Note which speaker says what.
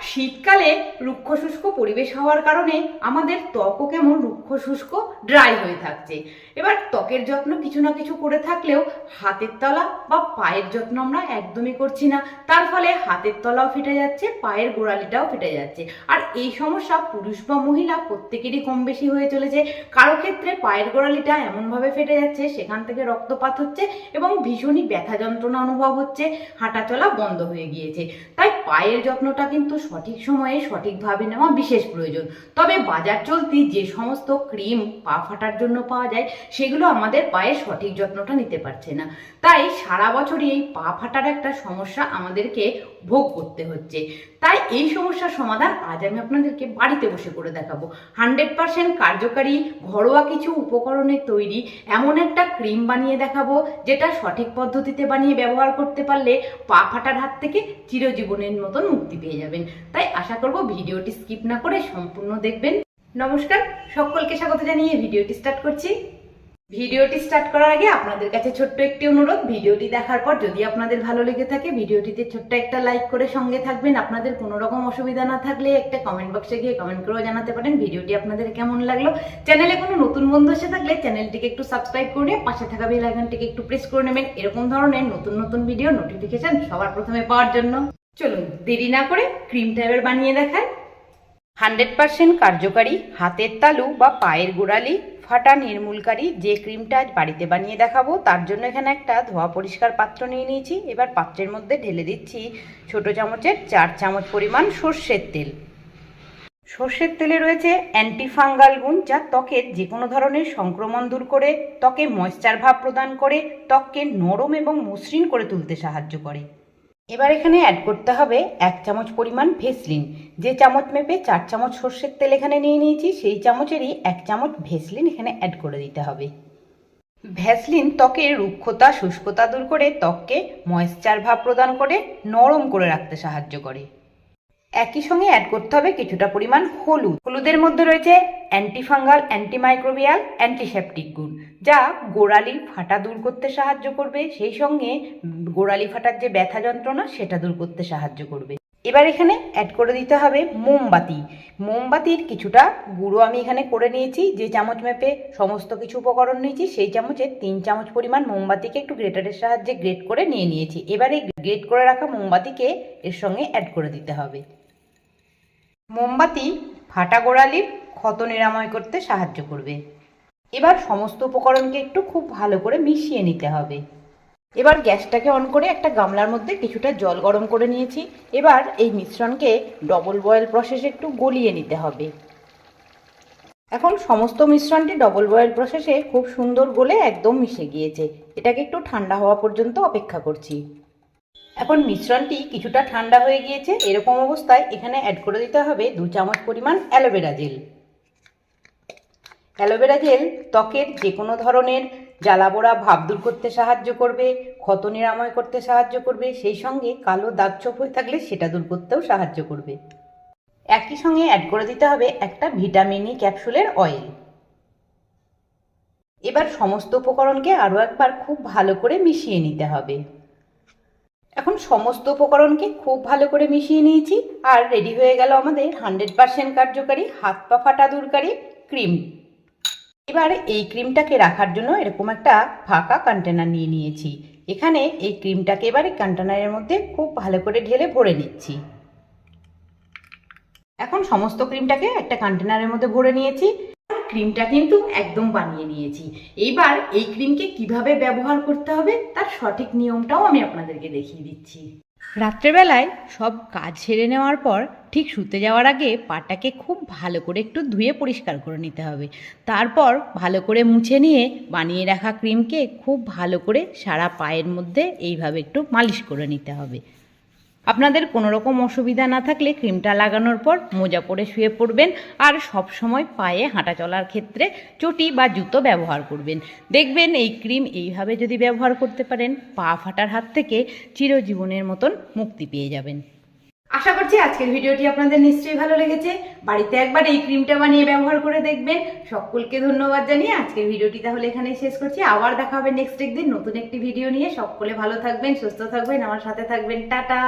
Speaker 1: শীতকালে রুক্ষ শুষ্ক পরিবেশ হওয়ার কারণে আমাদের ত্বকও কেমন রুক্ষ শুষ্ক ড্রাই হয়ে থাকছে। এবার ত্বকের যত্ন কিছু না কিছু করে থাকলেও হাতের তলা বা পায়ের যত্ন আমরা একদমই করছি না। তার ফলে হাতের তলাও ফেটে যাচ্ছে, পায়ের গোড়ালিটাও ফেটে যাচ্ছে। আর এই সমস্যা পুরুষ বা মহিলা প্রত্যেকেরই কম বেশি হয়ে চলেছে। কারও ক্ষেত্রে পায়ের গোড়ালিটা এমনভাবে ফেটে যাচ্ছে, সেখান থেকে রক্তপাত হচ্ছে এবং ভীষণই ব্যথা যন্ত্রণা অনুভব হচ্ছে। হাঁটা চলা বন্ধ হয়ে গিয়েছে। তাই পায়ের যত্নটা কিন্তু সঠিক সময়ে সঠিকভাবে নেওয়া বিশেষ প্রয়োজন। তবে বাজার চলতি যে সমস্ত ক্রিম পা ফাটার জন্য পাওয়া যায়, সেগুলো আমাদের পায়ের সঠিক যত্নটা নিতে পারছে না। তাই সারা বছরই এই পা ফাটার একটা সমস্যা আমাদেরকে ভোগ করতে হচ্ছে। তাই এই সমস্যার সমাধান আজ আমি আপনাদেরকে বাড়িতে বসে করে দেখাবো। হান্ড্রেড পার্সেন্ট কার্যকারী, ঘরোয়া কিছু উপকরণের তৈরি এমন একটা ক্রিম বানিয়ে দেখাবো, যেটা সঠিক পদ্ধতিতে বানিয়ে ব্যবহার করতে পারলে পা ফাটার হাত থেকে চিরজীবনের মতন মুক্তি পেয়ে যাবেন। তাই আশা করব ভিডিওটি স্কিপ না করে সম্পূর্ণ দেখবেন। নমস্কার, সকলকে স্বাগত জানিয়ে ভিডিওটি স্টার্ট করছি। ভিডিওটি স্টার্ট করার আগে আপনাদের কাছে ছোট্ট একটি অনুরোধ, ভিডিওটি দেখার পর যদি আপনাদের ভালো লেগে থাকে, ভিডিওটিতে ছোট্ট একটা লাইক করে সঙ্গে থাকবেন। আপনাদের কোনো রকম অসুবিধা না থাকলে একটা কমেন্ট বক্সে গিয়ে কমেন্ট করেও জানাতে পারেন ভিডিওটি আপনাদের কেমন লাগল। চ্যানেলে কোনো নতুন বন্ধু এসে থাকলে চ্যানেলটিকে একটু সাবস্ক্রাইব করে পাশে থাকা বেল আইকনটিকে একটু প্রেস করে নেবেন। এরকম ধরনের নতুন নতুন ভিডিও নোটিফিকেশন সবার প্রথমে পাওয়ার জন্য। চলুন, দেরি না করে ক্রিম টাইপের বানিয়ে দেখায় হান্ড্রেড পার্সেন্ট কার্যকারী হাতের তালু বা পায়ের গোড়ালি, ফাটা নির্মূলকারী যে ক্রিমটা আজ বাড়িতে বানিয়ে দেখাবো, তার জন্য এখানে একটা ধোয়া পরিষ্কার পাত্র নিয়ে নিয়েছি। এবার পাত্রের মধ্যে ঢেলে দিচ্ছি ছোট চামচের চার চামচ পরিমাণ সর্ষের তেল। সর্ষের তেলে রয়েছে অ্যান্টিফাঙ্গাল গুণ, যা ত্বকের যে কোনো ধরনের সংক্রমণ দূর করে, ত্বকে ময়েশ্চার ভাব প্রদান করে, ত্বককে নরম এবং মসৃণ করে তুলতে সাহায্য করে। এবার এখানে অ্যাড করতে হবে এক চামচ পরিমাণ ভেসলিন। যে চামচ মেপে চার চামচ সর্ষের তেল এখানে নিয়ে নিয়েছি, সেই চামচেরই এক চামচ ভেসলিন এখানে অ্যাড করে দিতে হবে। ভ্যাসলিন ত্বকের রুক্ষতা, শুষ্কতা দূর করে ত্বককে ময়েশ্চার ভাব প্রদান করে, নরম করে রাখতে সাহায্য করে। একই সঙ্গে অ্যাড করতে হবে কিছুটা পরিমাণ হলুদ। হলুদের মধ্যে রয়েছে অ্যান্টিফাঙ্গাল অ্যান্টিমাইক্রোবিয়াল অ্যান্টিসেপটিক গুণ, যা গোড়ালি ফাটা দূর করতে সাহায্য করবে, সেই সঙ্গে গোড়ালি ফাটার যে ব্যথা যন্ত্রণা, সেটা দূর করতে সাহায্য করবে। এবার এখানে অ্যাড করে দিতে হবে মোমবাতি। মোমবাতির কিছুটা গুঁড়ো আমি এখানে করে নিয়েছি, যে চামচ মেপে সমস্ত কিছু উপকরণ নিয়েছি, সেই চামচের তিন চামচ পরিমাণ মোমবাতিকে একটু গ্রেটারের সাহায্যে গ্রেট করে নিয়ে নিয়েছি। এবার গ্রেট করে রাখা মোমবাতিকে এর সঙ্গে অ্যাড করে দিতে হবে। মোমবাতি ফাটা গোড়ালির ক্ষত নিরাময় করতে সাহায্য করবে। এবার সমস্ত উপকরণকে একটু খুব ভালো করে মিশিয়ে নিতে হবে। এবার গ্যাসটাকে অন করে একটা গামলার মধ্যে কিছুটা জল গরম করে নিয়েছি। এবার এই মিশ্রণকে ডবল বয়েল প্রসেসে একটু গলিয়ে নিতে হবে। এখন সমস্ত মিশ্রণটি ডবল বয়েল প্রসেসে খুব সুন্দর গলে একদম মিশে গিয়েছে। এটাকে একটু ঠান্ডা হওয়া পর্যন্ত অপেক্ষা করছি। এখন মিশ্রণটি কিছুটা ঠান্ডা হয়ে গিয়েছে, এরকম অবস্থায় এখানে অ্যাড করে দিতে হবে দু চামচ পরিমাণ অ্যালোভেরা জেল। অ্যালোভেরা জেল ত্বকের যে কোনো ধরনের জ্বালাবোড়া, ভাব দূর করতে সাহায্য করবে, ক্ষত নিরাময় করতে সাহায্য করবে, সেই সঙ্গে কালো দাগ ছোপ হয়ে থাকলে সেটা দূর করতেও সাহায্য করবে। একই সঙ্গে অ্যাড করে দিতে হবে একটা ভিটামিনি ক্যাপসুলের অয়েল এবার সমস্ত উপকরণকে আরও একবার খুব ভালো করে মিশিয়ে নিতে হবে। এখন সমস্ত উপকরণকে খুব ভালো করে মিশিয়ে নিয়েছি, আর রেডি হয়ে গেল আমাদের হান্ড্রেড পার্সেন্ট কার্যকারী হাত পা ফাটা দূরকারী ক্রিম এবার এই ক্রিমটাকে রাখার জন্য এরকম একটা ফাঁকা কন্টেনার নিয়ে নিয়েছি। এখানে এই ক্রিমটাকে এবারে কন্টেনারের মধ্যে খুব ভালো করে ঢেলে ভরে নিচ্ছি। এখন সমস্ত ক্রিমটাকে একটা কন্টেনারের মধ্যে ভরে নিয়েছি। ক্রিমটা কিন্তু একদম বানিয়ে নিয়েছি। এইবার এই ক্রিমকে কীভাবে ব্যবহার করতে হবে, তার সঠিক নিয়মটাও আমি আপনাদেরকে দেখিয়ে দিচ্ছি। রাত্রেবেলায় সব কাজ সেরে নেওয়ার পর ঠিক শুতে যাওয়ার আগে পাটাকে খুব ভালো করে একটু ধুয়ে পরিষ্কার করে নিতে হবে। তারপর ভালো করে মুছে নিয়ে বানিয়ে রাখা ক্রিমকে খুব ভালো করে সারা পায়ের মধ্যে এইভাবে একটু মালিশ করে নিতে হবে। আপনাদের কোনো রকম অসুবিধা না থাকলে ক্রিমটা লাগানোর পর মোজা পরে শুয়ে পড়বেন আর সব সময় পায়ে হাঁটা চলার ক্ষেত্রে চটি বা জুতো ব্যবহার করবেন। দেখবেন এই ক্রিম এইভাবে যদি ব্যবহার করতে পারেন, পা ফাটার হাত থেকে চিরজীবনের মতন মুক্তি পেয়ে যাবেন। আশা করছি আজকের ভিডিওটি আপনাদের নিশ্চয়ই ভালো লেগেছে। বাড়িতে একবার এই ক্রিমটা বানিয়ে ব্যবহার করে দেখবেন। সকলকে ধন্যবাদ জানিয়ে আজকের ভিডিওটি তাহলে এখানেই শেষ করছি। আবার দেখা হবে নেক্সট একদিন নতুন একটি ভিডিও নিয়ে। সকলে ভালো থাকবেন, সুস্থ থাকবেন। আমার সাথে থাকবেন। টাটা!